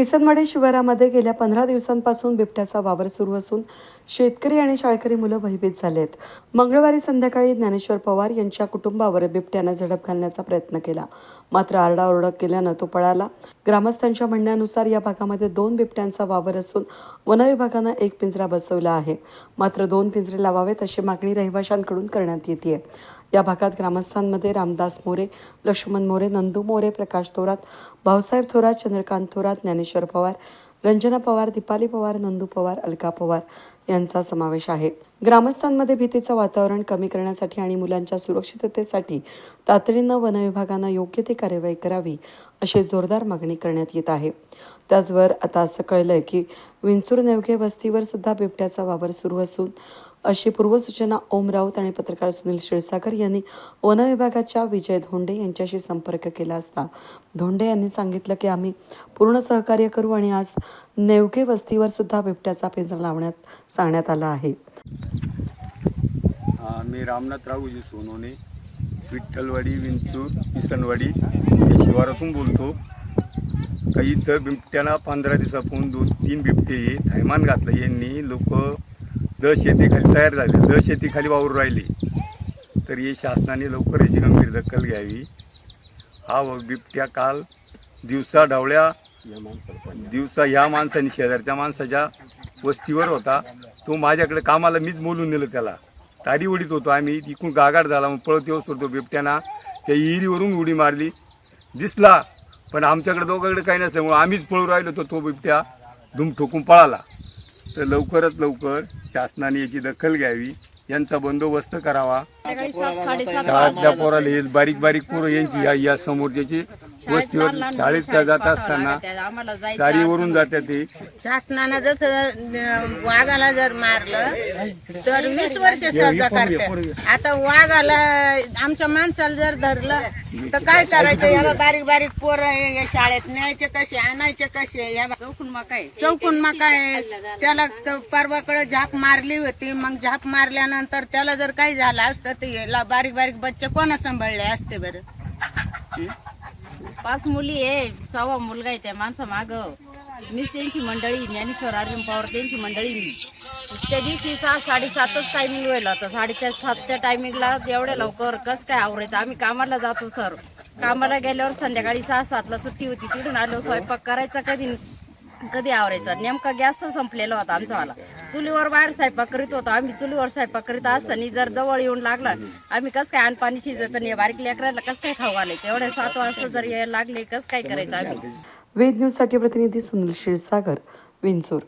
किसनवाडी शिवारामध्ये गेल्या पंधरा दिवसांपासून बिबट्याचा वावर सुरू असून शेतकरी आणि शाळकरी मुलं भयभीत झालेत. मंगळवारी संध्याकाळी ज्ञानेश्वर पवार यांच्या कुटुंबावर बिबट्यानं झडप घालण्याचा प्रयत्न केला. मात्र आरडाओरडा केल्यानं तो पळाला. ग्रामस्थांच्या म्हणण्यानुसार या भागामध्ये दोन बिबट्यांचा वावर असून वनविभागानं एक पिंजरा बसवला आहे. मात्र दोन पिंजरे लावावेत अशी मागणी रहिवाशांकडून करण्यात येते या भागात ग्रामस्थांमध्ये रामदास मोरे लक्ष्मण मोरे नंदू मोरे प्रकाश थोरात भाऊसाहेब थोरात चंद्रकांत थोरात ज्ञानेश्वर पवार रंजना पवार दीपाली पवार नंदू पवार अलका पवार यांचा समावेश आहे. ग्रामस्थांमध्ये भीतीचं वातावरण कमी करण्यासाठी आणि मुलांच्या सुरक्षिततेसाठी तातडीनं वनविभागानं योग्य ती कार्यवाही करावी अशी जोरदार मागणी करण्यात येत आहे. त्याचवर आता असं कळलंय की विंचूर नेवघे वस्तीवर सुद्धा बिबट्याचा वावर सुरू असून अशी पूर्वसूचना ओम राऊत आणि पत्रकार सुनील क्षीरसागर यांनी वनविभागाच्या विजय धोंडे यांच्याशी संपर्क केला असता. धोंडे यांनी सांगितलं की आम्ही पूर्ण सहकार्य करू आणि आज नेवके वस्तीवर सुद्धा बिबट्याचा पिंजरा लावण्यात सांगण्यात आला आहे. मी रामनाथ रावजी सोनोने विठ्ठलवाडी विंचूर किसनवाडी या शिवारातून बोलतो. काही इथं बिबट्याला पंधरा दिवसापासून दोन तीन बिबटे थैमान घातलं. यांनी लोक द शेतीखाली तयार झाली. दह शेतीखाली वावरून राहिली. तर ही शासनाने लवकर याची गंभीर दखल घ्यावी. हा बिबट्या काल दिवसा ढवळ्या दिवसा ह्या माणसाने शेजारच्या माणसाच्या वस्तीवर होता. तो माझ्याकडे कामाला मीच बोलून नेलं त्याला. ताडी उडीत होतो आम्ही. तिकून गागाड झाला. मग पळत येऊस करतो बिबट्याना. त्या विहिरीवरून उडी मारली. दिसला. पण आमच्याकडे दोघांकडे काही नसल्यामुळे आम्हीच पळू राहिलो तो तो बिबट्या. धूम ठोकून पळाला. तर लवकरात लवकर शासनाने याची दखल घ्यावी यांचा बंदोबस्त करावा. संध्याकाळी सात साडेसात शाळेतल्या पोराला हे बारीक बारीक पोरं यांची या या समोरच्याची वस्तीवर शाळेत जात असताना आम्हाला जायचं साडीवरून जात्या ते. शासनानं जसं वाघाला जर मारलं तर वीस वर्ष सजा करते आता वाघाला आमच्या माणसाला जर धरलं तर काय करायचं? याला बारीक बारीक पोरं या शाळेत. न्यायचे कसे आणायचे कसे? या चौकून मग काय चौकून मग काय त्याला परवाकडे झाप मारली होती. मग झाप मारल्यानंतर त्याला जर काही झालं असतं तर याला बारीक बारीक बच्चे कोणा सांभाळले असते बरं? पाच मुली आहे सव्वा मुलगा आहे त्या माणसा माग. मीच त्यांची मंडळी ज्ञानेश्वर अर्जुन पवार त्यांची मंडळी मी. त्या दिवशी सहा साडेसातच टायमिंग व्हायला आता. साडेच्या सातच्या टायमिंगला एवढ्या लवकर कसं काय आवरायचं? आम्ही कामाला जातो सर कामाला गेल्यावर संध्याकाळी सहा सातला सुट्टी होती तिकडून आलो स्वयंपाक करायचा कधी? कधी आवरायचा? नेमका गॅस संपलेला होता आमचावाला चुलीवर बाहेर स्वयंपाक करीत होतो. आम्ही चुलीवर स्वयंपाक करीत असताना जर जवळ येऊन लागला आम्ही कसं काय पाणी शिजवायचं नाही बारीक लेकराला कसं काय खाऊ घालायचं? एवढ्या सात वाजता जर यायला लागले कसं काय करायचं आम्ही? वेद न्यूजसाठी प्रतिनिधी सुनील क्षीरसागर विंचूर.